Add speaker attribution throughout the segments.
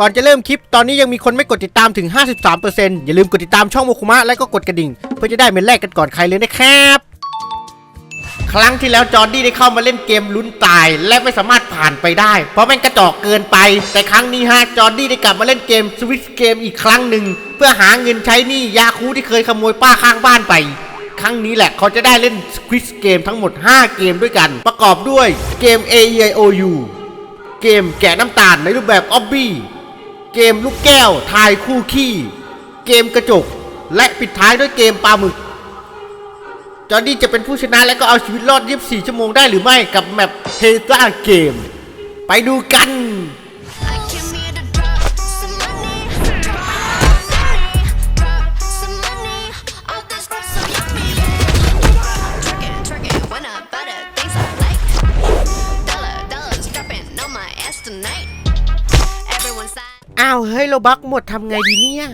Speaker 1: ก่อนจะเริ่มคลิปตอนนี้ยังมีคนไม่กดติดตามถึง 53%อย่าลืมกดติดตามช่องโมคุมะและก็กดกระดิ่ง เพื่อจะได้เป็นแรกกันก่อนใครเลยนะครับ ครั้งที่แล้วจอร์ดี้ได้เข้ามาเล่นเกมลุ้นตาย และไม่สามารถผ่านไปได้ เพราะแม่งกระจอกเกินไป แต่ครั้งนี้ฮะจอร์ดี้ได้กลับมาเล่นเกมสวิตเกมอีกครั้งหนึ่งเพื่อหาเงินใช้หนี้ยาคูที่เคยขโมยป้าข้างบ้านไปครั้งนี้แหละเขาจะได้เล่นสวิสเกมทั้งหมด 5 เกมด้วยกัน ประกอบด้วยเกม A E I O U เกมแกะน้ำตาลในรูปแบบออบบี้ เกมลูกแก้วทายคู่ขี้ เกมกระจก และปิดท้ายด้วยเกมปลาหมึก จอร์ดี้จะเป็นผู้ชนะและก็เอาชีวิตรอด 24 ชั่วโมงได้หรือไม่กับแมปเฮต้าเกม ไปดูกัน อ้าวเฮ้ยโลบักหมดทำไงดีเนี่ย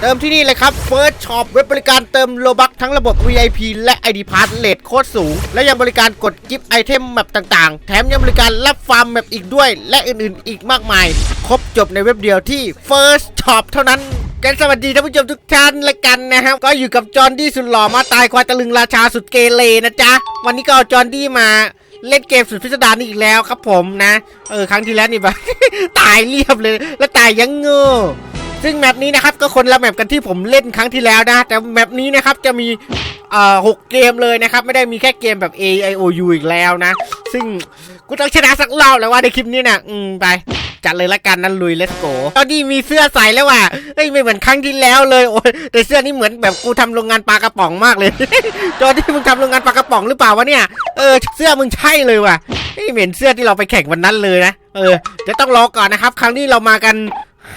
Speaker 1: เติมที่นี่เลยครับ First Shop เว็บบริการเติมโลบักทั้งระบบ VIP และ ID Pass เลทโคตรสูง และยังบริการกดกิฟต์ไอเทมแมปต่างๆ แถมยังบริการรับฟาร์มแมปอีกด้วย และอื่นๆ อีกมากมาย ครบจบในเว็บเดียวที่ First Shop เท่านั้นกันสวัสดีท่านผู้ชมทุกท่านละกันนะครับ ก็อยู่กับจอห์นดี้สุดหล่อมาตายควายตะลึงราชาสุดเกเรนะจ๊ะ วันนี้ก็เอาจอห์นดี้มา เล่นเกมสุดพิสดารนี่อีกแล้วครับผมนะ เออครั้งที่แล้วนี่แบบ ตายเรียบเลย แล้วตายยังเง่ซึ่งแมปนี้นะครับก็คนละแมปกันที่ผมเล่นครั้งที่แล้วนะ แต่แมปนี้นะครับจะมีเอ่อหกเกมเลยนะครับ ไม่ได้มีแค่เกมแบบ A I O U อีกแล้วนะ ซึ่งกูต้องชนะสักรอบแล้วว่าในคลิปนี้นะอืมไป จัดเลยละกันนั้นลุยเลสโกตอนนี้มีเสื้อใส่แล้วว่ะเฮ้ยไม่เหมือนครั้งที่แล้วเลยโอ้ยแต่เสื้อนี่เหมือนแบบกูทำโรงงานปลากระป๋องมากเลยจอที่มึงทำโรงงานปลากระป๋องหรือเปล่าวะเนี่ยเออเสื้อมึงใช่เลยว่ะนี่เหม็นเสื้อที่เราไปแข่งวันนั้นเลยนะเออจะต้องรอก่อนนะครับ ครั้งนี้เรามากัน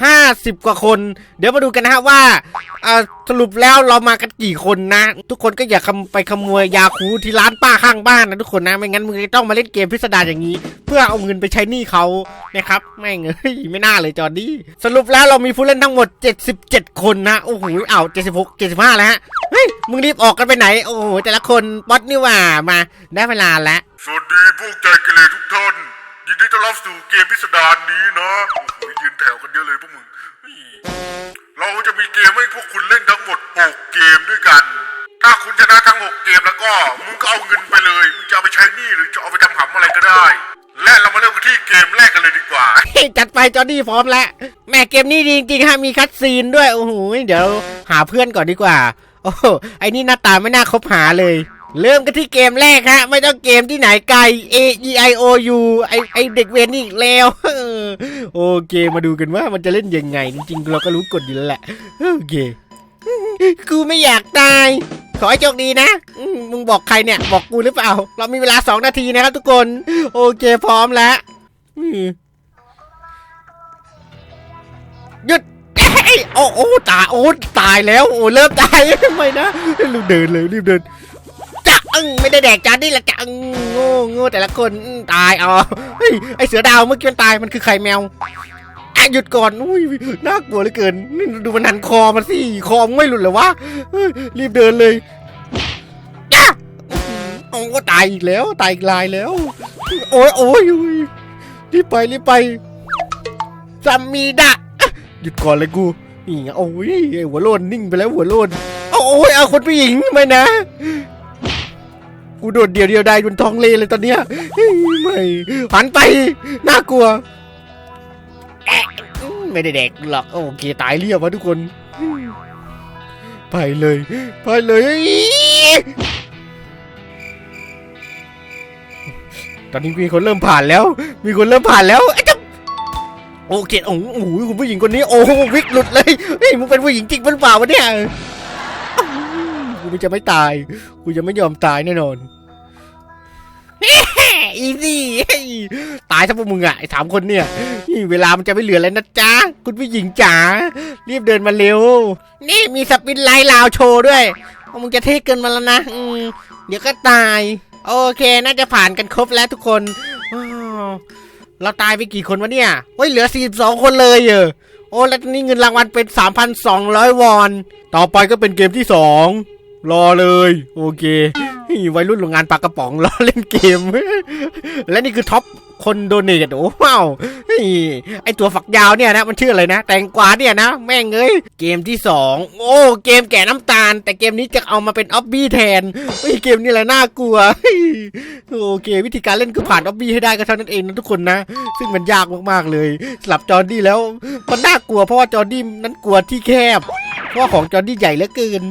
Speaker 1: 50 กว่าคน เดี๋ยวมาดูกันนะฮะว่าอ่าสรุปแล้วเรามากันกี่คนนะ ทุกคนก็อย่าไปขโมยยาคูที่ร้านป้าข้างบ้านนะทุกคนนะไม่งั้นมึงจะต้องมาเล่นเกมพิสดารอย่างนี้ เพื่อเอาเงินไปใช้หนี้เขานะครับไม่เงยไม่น่าเลยจอร์ดี้สรุปแล้วเรามีผู้เล่นทั้งหมด 77 คนนะโอ้โหอ้าว76 75แล้วฮะเฮ้ยมึงรีบออกกันไปไหน โอ้โหแต่ละคนป๊อตนี่ว่ามาได้เวลาแล้ว
Speaker 2: สวัสดีพวกใจเกเรทุกท่านยินดีต้อนรับสู่เกมพิสดารนี้นะ พวกมึง เราจะมีเกมให้พวกคุณเล่นทั้งหมด 6 เกมด้วยกัน ถ้าคุณชนะทั้ง 6 เกมแล้วก็ มึงก็เอาเงินไปเลย มึงจะเอาไปใช้หนี้หรือจะเอาไปทำหำอะไรก็ได้ และเรามาเริ่มกันที่เกมแรกกันเลยดีกว่า
Speaker 1: จัดไปจอร์ดี้พร้อมแล้วแม่เกมนี้ดีจริงๆฮะมีคัดซีนด้วยโอ้โหเดี๋ยวหาเพื่อนก่อนดีกว่า โอ้โหไอ้นี่หน้าตาไม่น่าคบหาเลย เริ่มกันที่เกมแรกฮะ ไม่ต้องเกมที่ไหนไกล A E I O U ไอไอเด็กเวนนี่อีกแล้ว โอเคมาดูกันว่ามันจะเล่นยังไง จริงๆ เราก็รู้กฎอยู่แล้วแหละ โอเค กูไม่อยากตาย ขอให้โชคดีนะมึงบอกใครเนี่ย บอกกูหรือเปล่า เรามีเวลาสองนาทีนะครับทุกคน โอเคพร้อมแล้วหยุดโอ้โอ้ตายโอ้ตายแล้ว โอ้เริ่มตายไม่นะรีบเดินเลยรีบเดิน อึ้งไม่ได้แดกจานนี่แหละจะอึ้งโง่โง่แต่ละคนอื้อตายอ๋อเฮ้ยไอเสือดาวเมื่อกี้มันตายมันคือไข่แมวอะหยุดก่อนอุ้ยน่ากลัวเหลือเกินนี่ดูมันหันคอมันสิคอมันไม่หลุดเหรอวะเฮ้ยรีบเดินเลยจ้าโอ้ตายอีกแล้วตายอีกลายแล้ว โอ้ยโอ้ยโอ้ยรีบไปรีบไปซัมมีดะหยุดก่อนเลยกูนี่ไงโอ้ยไอ้หัวโลนนิ่งไปแล้วหัวโลนโอ้ยเอาคนผู้หญิงไมนะ กูโดดเดียวเดียวได้บนท้องเลเลยตอนเนี้ยไม่หันไปน่ากลัวไม่ได้แดกหรอกโอเคตายเรียบวะทุกคน ไปเลยไปเลยตอนนี้มีคนเริ่มผ่านแล้ว มีคนเริ่มผ่านแล้วไอ้เจ้าโอเคโอ้โหคุณผู้หญิงคนนี้ โอ้โหวิกหลุดเลยเฮ้ยมึงเป็นผู้หญิงจริงหรือเปล่าวะเนี่ยกูจะไม่ตายกูจะไม่ยอมตายแน่นอน อีซี่ตายซะพวกมึงอะไอ้สามคนเนี่ยนี่เวลามันจะไม่เหลือแล้วนะจ๊ะคุณผู้หญิงจ๋ารีบเดินมาเร็ว นี่มีสปินไลท์ลาวโชว์ด้วยมึงจะเท่เกินมาแล้วนะอืเดี๋ยวก็ตาย โอเคน่าจะผ่านกันครบแล้วทุกคนเราตายไปกี่คนวะเนี่ยเฮ้ยเหลือ 42 คนเลยเออโอ้แล้วนี่เงินรางวัลเป็น 3,200 วอน ต่อไปก็เป็นเกมที่ 2 รอเลย โอเควัยรุ่นโรงงานปลากระป๋องรอเล่นเกม และนี่คือท็อปคนโดเนทโอ้ว้าวไอตัวฝักยาวเนี่ยนะ มันชื่ออะไรนะ แตงกวาเนี่ยนะ แม่งเอ้ย เกมที่สองโอ้ เกมแก่น้ำตาล แต่เกมนี้จะเอามาเป็นออบบี้แทนเฮ้เกมนี้แหละน่ากลัว โอเค วิธีการเล่นคือผ่านออบบี้ให้ได้ก็เท่านั้นเองนะทุกคนนะ ซึ่งมันยากมากๆเลยสำหรับจอร์ดี้แล้วมันน่ากลัวเพราะว่าจอร์ดี้นั้นกลัวที่แคบเพราะของจอร์ดี้ใหญ่เหลือเกิน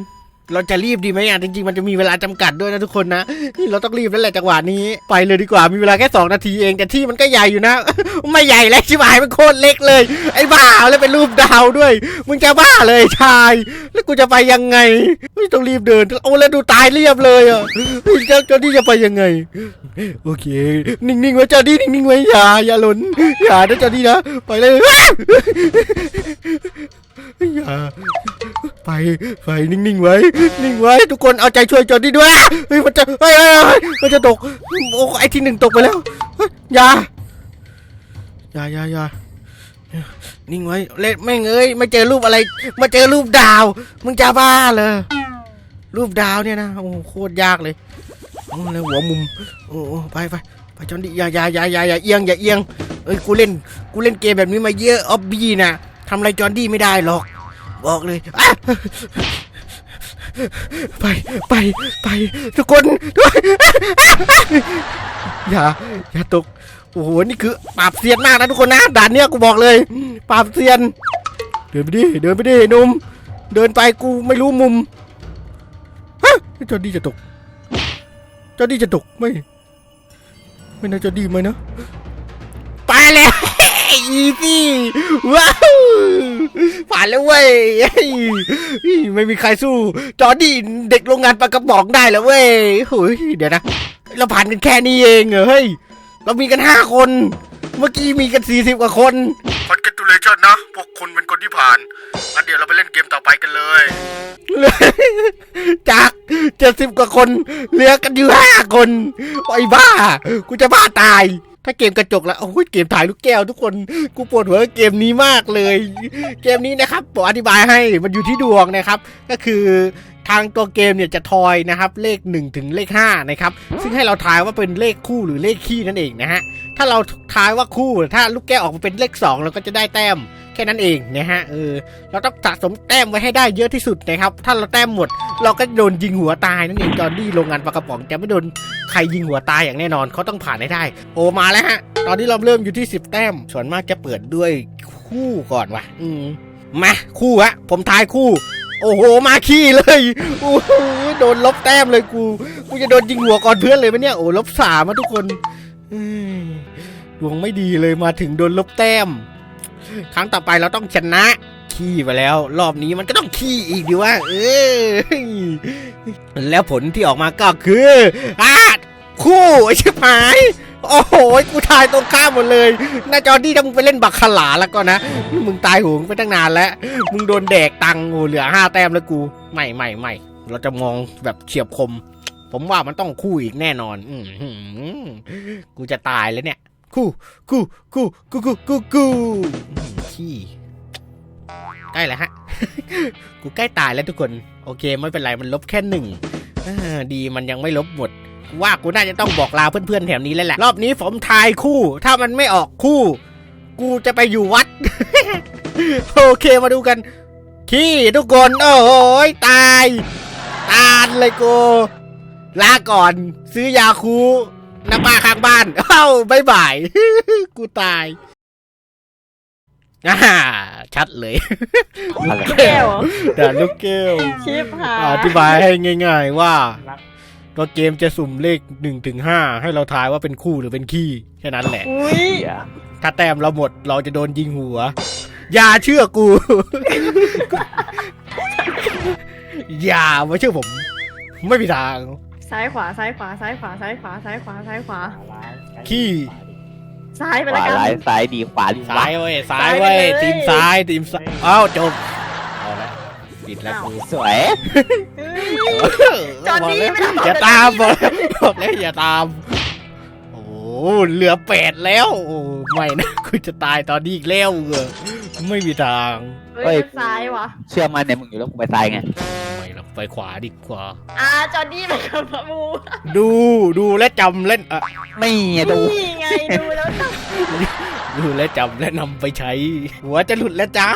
Speaker 1: เราจะรีบดีไหมอะจริงๆมันจะมีเวลาจำกัดด้วยนะทุกคนนะนี่เราต้องรีบแล้วแหละจังหวะนี้ ไปเลยดีกว่ามีเวลาแค่สองนาทีเองแต่ที่มันก็ใหญ่อยู่นะ ไม่ใหญ่แล้วชิบหายมันโคตรเล็กเลย ไอ้บ้าแล้วเป็นรูปดาวด้วย มึงจะบ้าเลยชาย แล้วกูจะไปยังไงไม่ต้องรีบเดินโอ้แล้วดูตายเรียบเลยอะเจ้าเจ้าที่จะไปยังไง โอเค นิ่งๆไว้เจ้าดีนิ่งๆไว้อย่าอย่าหล่นอย่านะเจ้าดีนะไปเลยอย่า ไปไปนิ่งๆไว้ นิ่งไว้ ทุกคนเอาใจช่วยจอดีด้วย เฮ้ยมันจะเฮ้ยเฮ้ยเฮ้ยมันจะตก โอ้ไอที่หนึ่งตกไปแล้วเฮ้ยอย่า อย่าอย่าอย่านิ่งไว้ เล่นแม่งเอ้ยมาเจอรูปอะไร มาเจอรูปดาว มึงจะบ้าเลย รูปดาวเนี่ยนะ โอ้โหโคตรยากเลยโอ้แล้วหัวมุม โอ้โอ้ไปไปไปจอนดิอย่าอย่าอย่าอย่าอย่าเอียงอย่าเอียงเอ้ยกูเล่น กูเล่นเกมแบบนี้มาเยอะออบบี้นะทำอะไรจอนดี้ไม่ได้หรอก บอกเลยอะไปไปไปทุกคนด้วยอย่าอย่าตกโอ้โหนี่คือปราบเซียนมากนะทุกคนนะด่านเนี้ยกูบอกเลยปราบเซียน เดินไปดิเดินไปดิหนุ่มเดินไปกูไม่รู้มุมฮะจอดี้จะตกจอดี้จะตกไม่ ไม่นะจอดี้ไหมนะไปแล้ว อีซี่ว้าวผ่านแล้วเว้ยเฮ้ยไม่มีใครสู้ จอดี้เด็กโรงงานปลากระป๋องได้แล้วเว้ยเฮ้ยเดี๋ยวนะ เราผ่านกันแค่นี้เองเหรอเฮ้ยเรามีกันห้าคน เมื่อกี้มีกันสี่สิบกว่าคน
Speaker 2: คอนเกตูเลชันนะ พวกคุณเป็นคนที่ผ่านงั้นเดี๋ยวเราไปเล่นเกมต่อไปกันเลย
Speaker 1: จากเจ็ดสิบกว่าคนเหลือกันอยู่ห้าคนไอ้บ้า กูจะบ้าตาย ถ้าเกมกระจกแล้วโอ้ยเกมถ่ายลูกแก้วทุกคนกูปวดหัวเกมนี้มากเลย เกมนี้นะครับผมอธิบายให้มันอยู่ที่ดวงนะครับ ก็คือทางตัวเกมเนี่ยจะทอยนะครับ เลข 1 ถึงเลข5นะครับซึ่งให้เราทายว่าเป็นเลขคู่หรือเลขคี่นั่นเองนะฮะถ้าเราทายว่าคู่ถ้าลูกแก้วออกมาเป็นเลข 2 เราก็จะได้แต้ม ค่นั้นเองนะฮะเออเราต้องสะสมแต้มไว้ให้ได้เยอะที่สุดนะครับ ถ้าเราแต้มหมด เราก็โดนยิงหัวตายนั่นเองจอร์ดี้โรงงานปลากระป๋องจะไม่โดนใครยิงหัวตายอย่างแน่นอนเขาต้องผ่านให้ได้ โอมาแล้วฮะ ตอนนี้เราเริ่มอยู่ที่ 10 แต้ม ส่วนมากจะเปิดด้วยคู่ก่อนวะอืมมาคู่ฮะผมทายคู่ โอ้โหมาขี้เลยโอ้โหโดนลบแต้มเลยกู กูจะโดนยิงหัวก่อนเพื่อนเลยไหมเนี่ยโอ้ลบสามอะทุกคนดวงไม่ดีเลยมาถึงโดนลบแต้ม ครั้งต่อไปเราต้องชนะ ขี้ไปแล้ว รอบนี้มันก็ต้องขี้อีกดีว่า เออ แล้วผลที่ออกมาก็คืออ่าคู่ไอ้ชิบหาย โอ้โห กูทายตรงข้ามหมดเลยหน่าจอดี้ถ้ามึงไปเล่นบักขลาแล้วก็นะ มึงตายหงไปตั้งนานแล้ว มึงโดนแดกตังค์โอ้เหลือห้าแต้มแล้วกู ไม่ไม่ไม่เราจะมองแบบเฉียบคม ผมว่ามันต้องคู่อีกแน่นอน อืกูจะตายแล้วเนี่ย คู่คู่คู่คู่คู่คู่คู่อืมขี้ใกล้แล้วฮะ กูใกล้ตายแล้วทุกคน โอเคไม่เป็นไรมันลบแค่หนึ่งดีมันยังไม่ลบหมดว่ากูน่าจะต้องบอกลาเพื่อนๆแถวนี้แล้วแหละ รอบนี้ผมทายคู่ ถ้ามันไม่ออกคู่ กูจะไปอยู่วัด โอเคมาดูกันขี้ทุกคนโอ้ยตาย ตานเลยกูลาก่อน ซื้อยาคู น้ำปลาข้างบ้าน เอ้าบายบาย กูตายอ่าชัดเลย
Speaker 3: อะไร
Speaker 4: แก้วเหรอ
Speaker 1: แต่ลูกแก้ว
Speaker 4: ชิปหา
Speaker 1: อธิบายให้ง่าย ๆ ว่าตัวเกมจะสุ่มเลขหนึ่งถึงห้าให้เราทายว่าเป็นคู่หรือเป็นขี้แค่นั้นแหละ
Speaker 4: อุ้ย
Speaker 1: ถ้าแต้มเราหมดเราจะโดนยิงหัว อย่าเชื่อกู อย่ามาเชื่อผม ไม่มีทาง
Speaker 4: ซ้ายขวาซ้ายขวาซ้ายขวาซ้ายขวาซ้ายขวาซ้ายขวา
Speaker 1: ขี้
Speaker 4: ซ้ายไป
Speaker 3: ข
Speaker 4: แล้ว
Speaker 3: วา
Speaker 4: กัน
Speaker 3: ร้ายซ้ายดีขวาดี
Speaker 1: ซ้ายเว้ยซ้าย
Speaker 4: ซ้าย
Speaker 1: เว้ย
Speaker 4: ไปเลย
Speaker 1: ทีมซ้ายทีมซ้ายเอ้าจบเอาละปิดแล้วกู
Speaker 3: สวย
Speaker 4: เฮ้ย จอห์นนี่ไม่ต้องบอก
Speaker 1: อย่าตามบอกแล้วบอกแล้วอย่าตาม โอ้เหลือแปดแล้วโอ้ไม่นะกูจะตายตอนนี้อีกแล้วเหรอไม่มีทาง
Speaker 4: เฮ้ยซ้ายวะ
Speaker 3: เชื่อมันเนี่ยมึงอยู่แล้วกูไปซ้ายไง
Speaker 1: ไม่เราไปขวาดีกว่า
Speaker 4: อ่าจอร์ดี้ไปกับพะมู
Speaker 1: ดูดูและจำเล่นอะ
Speaker 3: ไม่ไงดู
Speaker 4: นี่ไงดูแล้วจ้ะ
Speaker 1: ดูและจำและนำไปใช้ หัวจะหลุดแล้วจ้า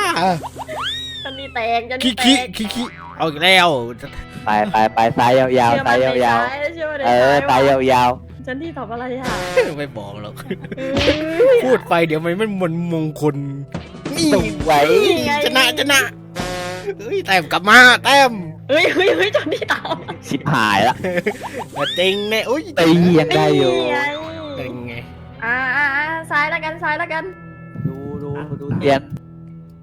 Speaker 4: จอร์ดี้แตกจอร์
Speaker 1: คิ
Speaker 4: ดี้แต
Speaker 1: คิ
Speaker 4: ก
Speaker 1: คิคิเอาอีกแล้ว
Speaker 3: ไปไปไปซ้ายยาวๆซ้ายยาว
Speaker 4: เชื่อมัน
Speaker 3: ๆ
Speaker 4: ใน
Speaker 3: เออ
Speaker 4: ซ้า
Speaker 3: ซ้าย
Speaker 4: ว่ะ
Speaker 3: ยาว
Speaker 4: จอร์ดี้ตอบอะไรอะ
Speaker 1: ไม่บอกหรอก
Speaker 4: เอ้ย
Speaker 1: พูดไปเดี๋ยวมันไม่มันมงคลนี่
Speaker 3: ๆ สวย
Speaker 4: นี่ไง
Speaker 1: ชนะชนะเฮ้ยแต้มกลับมาแต้ม
Speaker 4: เฮ้ยเฮ้ยเฮ้ยจอร์ดี้ตอบ
Speaker 3: ชิบหายละ
Speaker 1: มาจริงเนี่ยอุ้ย
Speaker 3: ตียังได้อยู่
Speaker 4: นี่ไง
Speaker 1: เป็นไง
Speaker 4: อ่าอ่าอ่าซ้ายแล้วกันซ้ายแล้วกัน
Speaker 3: ดูดูดูเทียน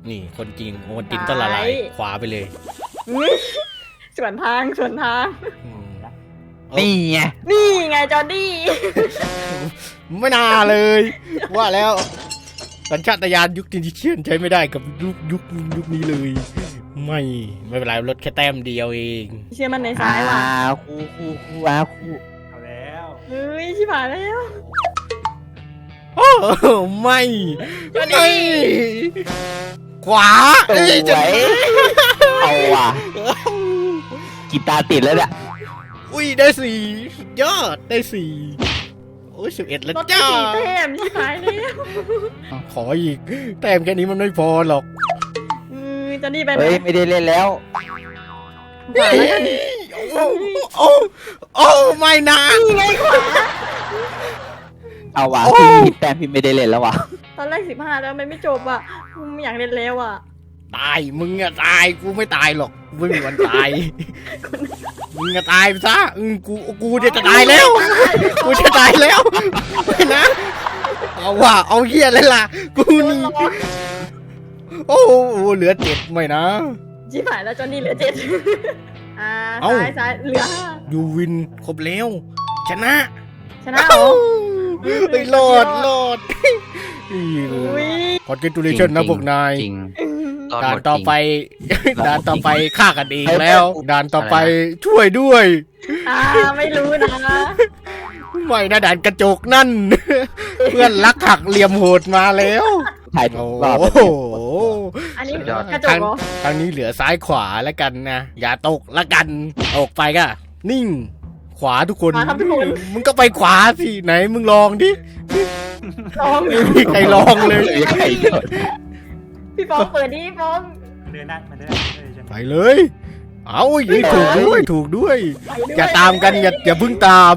Speaker 1: นี่คนจริงคนจริงต้องละลาย
Speaker 4: ไป
Speaker 1: ขวาไปเลย
Speaker 4: อุ๊ยส่วนทางส่วนทาง
Speaker 1: อืม
Speaker 3: นี่ไง
Speaker 4: นี่ไงจอร์ดี้
Speaker 1: ไม่น่าเลย ว่าแล้ว สัญชาตญาณยุคดิจิเชียนใช้ไม่ได้กับยุคยุคยุคนี้เลย ไม่ไม่เป็นไรลดแค่แต้มเดียวเอง
Speaker 4: เชื่อมันใน
Speaker 3: อ่า
Speaker 4: ซ้ายว่ะ
Speaker 3: คู่คู่คู่อะคู่
Speaker 4: เฮ้ยชิบหายแล้ว
Speaker 1: โอ้ไม่
Speaker 4: ก็นี่
Speaker 1: ไม่ขวา
Speaker 3: ส
Speaker 1: เอ้ยจะ
Speaker 3: วยเอาว่ะกีตาร์ติดแล้วเนี่ย
Speaker 1: อุ้ยได้สี่สุดยอดได้สี่โอ้ยสิบเอ็ดแล้ว
Speaker 4: รถ
Speaker 1: จ้า
Speaker 4: สี่แต้มชิบหายแล้ว
Speaker 1: ขออีก แต้มแค่นี้มันไม่พอหรอก
Speaker 4: อืมจอร์ดี้ไปไหน
Speaker 3: เฮ้ยไม่ได้เล่นแล้ว
Speaker 4: ขวาแล้วกัน
Speaker 1: โอ้โอ้โอ้ไม่นะ
Speaker 4: นี่ไงขวา
Speaker 3: เอาว่ะ
Speaker 1: โอ้
Speaker 3: พี่แต้มพี่ไม่ได้เล่นแล้วว่ะ
Speaker 4: ตอนแรกสิบห้าแล้วมันไม่จบอะอืมอยากเล่นแล้วอะ
Speaker 1: ตายมึงอะตายกูไม่ตายหรอกกูไม่มีวันตาย มึงอะตายไปซะอืมกูกูเนี่ยจะตายแล้ว กูจะตายแล้วไม่นะ เอาว่ะเอาเหี้ยเลยล่ะ กูนี่ โอ้โหเหลือเจ็ดไม่นะ
Speaker 4: ชิบหายแล้วจอร์ดี้เหลือเจ็ดอ่า
Speaker 1: เอ้า
Speaker 4: ซ้ายซ้ายเหลือห้า
Speaker 1: ยูวินครบแล้ว ชนะ
Speaker 4: ชนะเหรอ
Speaker 1: เฮ้ยรอดรอด
Speaker 4: อุ้ย
Speaker 1: คอนเกตูเลชันนะพวกนาย
Speaker 5: จริงรอ ด
Speaker 1: ด่า
Speaker 5: ห
Speaker 1: น
Speaker 5: มด
Speaker 1: ต่อ
Speaker 5: จริง
Speaker 1: ไปด่านต่อไปฆ่ากันเองแล้วด่านต่อไปช่วยด้วย
Speaker 4: อ่าไม่รู้นะ
Speaker 1: ไม่นะด่านกระจกนั่น เพื่อนรักหักเหลี่ยมโหดมาแล้ว
Speaker 3: ถ่าย
Speaker 1: โอ้
Speaker 3: รอบ
Speaker 1: โห
Speaker 4: อันนี้
Speaker 5: สุดยอด
Speaker 4: กระจกเหรอ
Speaker 1: ครั้งนี้เหลือซ้ายขวาแล้วกันนะอย่าตกละกันออกไปก็นิ่ง ขวาทุกคน
Speaker 4: ขวาทำทุกคน
Speaker 1: มึงก็ไปขวาสิไหนมึงลองดิ
Speaker 4: ลอง
Speaker 1: ไม่มีใครลองเลย
Speaker 4: พี่ฟองเปิดดิพี่ฟอง
Speaker 6: เดินได้มันเดินได้เลยใช่ไหม
Speaker 1: ไปเลย เอาอีกถูกด้วยถูกด้วย
Speaker 4: ไปด้วย
Speaker 1: อย่าตามกันอย่าอย่าเพิ่งตาม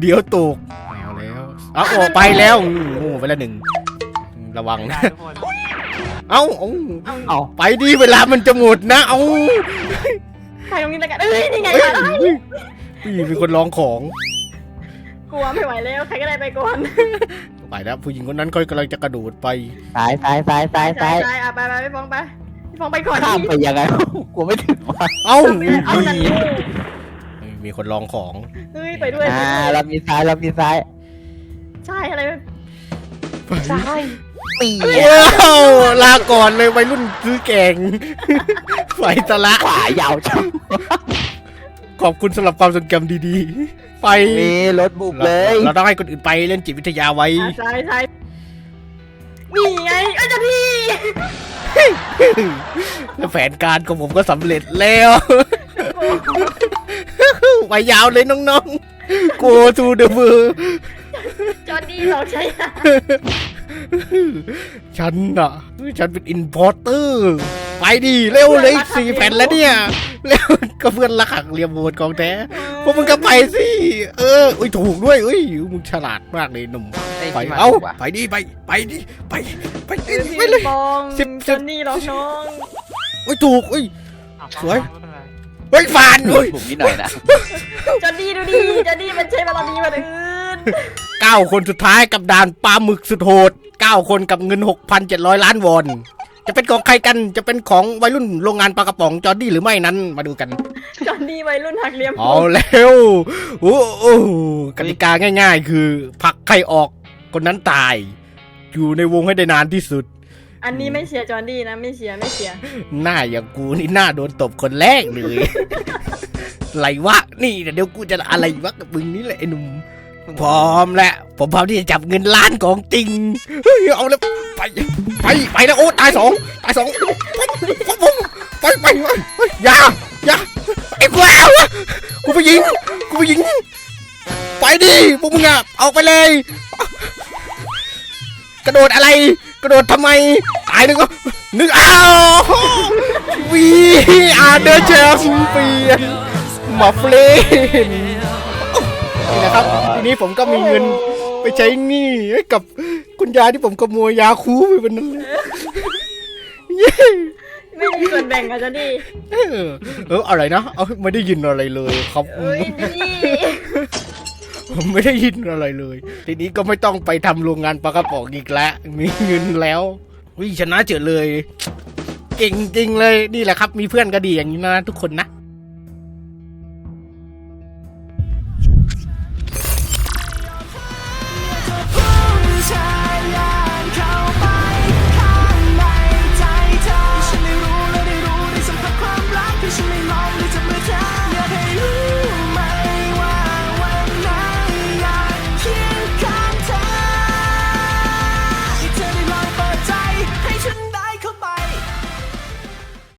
Speaker 1: เดี๋ยวตกเอาแล้วเอาออกไปแล้วอืมโง่ไปแล้วหนึ่งระวัง
Speaker 6: ได้
Speaker 1: นะ
Speaker 6: ทุกคน
Speaker 1: เอาเอา
Speaker 3: เอา
Speaker 1: ไปดีเวลามันจะหมดนะเอา
Speaker 4: ใครตรงนี้แล้วกันเอ้ยนี่ไง
Speaker 1: เฮ้ย
Speaker 4: มาแล้ว
Speaker 1: พี่เป็นคนร้องของ
Speaker 4: กลัวไม่ไหวแล้วใครก็ได้ไปก่อน
Speaker 1: ไปแล้วผู้หญิงคนนั้นก็กำลังจะกระโดดไป
Speaker 3: ซ้ายซ้ายซ้ายซ้ายซ้าย
Speaker 4: ใช่อะไปไปพี่ฟองไปพี่ฟองไปก่อน
Speaker 3: ข้ามไปยังไงกลัวไม่ถึงว่ะ
Speaker 1: เอ้า
Speaker 4: เอานั่น
Speaker 1: มี
Speaker 4: นี่
Speaker 1: มีคนร้องของ
Speaker 4: เฮ้ยไปด้วย
Speaker 3: อ่าเรามีซ้ายเรามีซ้าย
Speaker 4: ใช่อะไร
Speaker 3: ซ้ายปี
Speaker 1: ว้าวลาก่อนเลยวัยรุ่นซื้อแกงไฟตะละ
Speaker 3: ขวายาวจัง
Speaker 1: ขอบคุณสำหรับความทรงจำดีๆ ไป
Speaker 3: มีรถบุก
Speaker 1: เรา
Speaker 3: เลย
Speaker 1: เราต้องให้คนอื่นไปเล่นจิตวิทยาไว้
Speaker 4: อะซ้ายซ้ายนี่ไงเอ้ยเจะพี่
Speaker 1: แล้วแผนการของผมก็สำเร็จแล้ว ไปยาวเลยน้องๆ go to the world
Speaker 4: จอร์ดี้เราใช้อะ
Speaker 1: ฉันอะ ฉันเป็นอินพอร์เตอร์ ไปดิเร็วเลยอีกสี่แผ่นแล้วเนี่ยแล้วก็เพื่อนรักหักเหลี่ยมโหดของแท้พวกมึงก็ไปสิเอออุ้ยถูกด้วยอุ้ยมึงฉลาดมากเลยหนุ่มไป
Speaker 5: ที่ม
Speaker 1: เอ้า
Speaker 5: ถูกว่ะ
Speaker 1: ไปดิไปไปดิไปไป
Speaker 4: เออ
Speaker 1: ไป
Speaker 4: พี่
Speaker 1: เลย
Speaker 4: ฟอง
Speaker 1: สิบ
Speaker 4: จอร์ดี้หรอกน้อง
Speaker 1: อุ้ยถูกอุ้ย
Speaker 6: เอา
Speaker 1: สวย
Speaker 6: ไม่เป็นไร
Speaker 1: เฮ้ยฟานอุ้ย
Speaker 3: บุกนิดหน่อยนะ
Speaker 4: จอร์ดี้ดูดิจอร์ดี้มันใช้บารมีมาอื่น
Speaker 1: เก้าคนสุดท้ายกับด่านปลาหมึกสุดโหดเก้าคนกับเงิน6,700ล้านวอน จะเป็นของใครกันจะเป็นของวัยรุ่นโรงงานปลากระป๋องจอร์ดี้หรือไม่นั้นมาดูกัน
Speaker 4: จอร์ดี้วัยรุ่นหักเหลี่ยม
Speaker 1: เอาแล้วโอ้โอ้กติกาง่าย ๆ คือผลักใครออกคนนั้นตาย อยู่ในวงให้ได้นานที่สุด
Speaker 4: อันนี้ไม่เชียร์จอร์ดี้นะไม่เชียร์ไม่เชียร์
Speaker 1: หน้าอย่างกูนี่หน้าโดนตบคนแรกเลยอะไรวะนี่เดี๋ยวกูจะอะไรวะกับมึงนี่แหละไอ้หนุ่มพร้อมแล้วผมพร้อมที่จะจับเงินล้านของจริงเฮ้ยเอาแล้ว ไปไปไปแล้วโอ้ตายสองตายสองไปไปไปไปไปอย่าอย่าไอ้กูเอากูไปยิงกูไปยิง ไปดิพวกมึงอะออกไปเลย กระโดดอะไร กระโดดทำไมตายนึกว่านึกอ้าววีอาเดอร์แชมเปียนมาเฟรนนี่นะครับทีนี้ผมก็มีเงินไปใช้หนี้ให้กับ คุณยายที่ผมขโมยยาคูไปวันนั้นเลยเย้
Speaker 4: ไม่มีส่วนแบ่งกันจะดี
Speaker 1: เออเอออะไรนะเอาไม่ได้ยินอะไรเลยครับ
Speaker 4: เอ้ยดี
Speaker 1: ผมไม่ได้ยินอะไรเลย ทีนี้ก็ไม่ต้องไปทำโรงงานปลากระป๋องอีกแล้ว มีเงินแล้ววิชนะเจอเลย เก่งจริงเลย นี่แหละครับ มีเพื่อนก็ดีอย่างนี้นะ ทุกคนนะ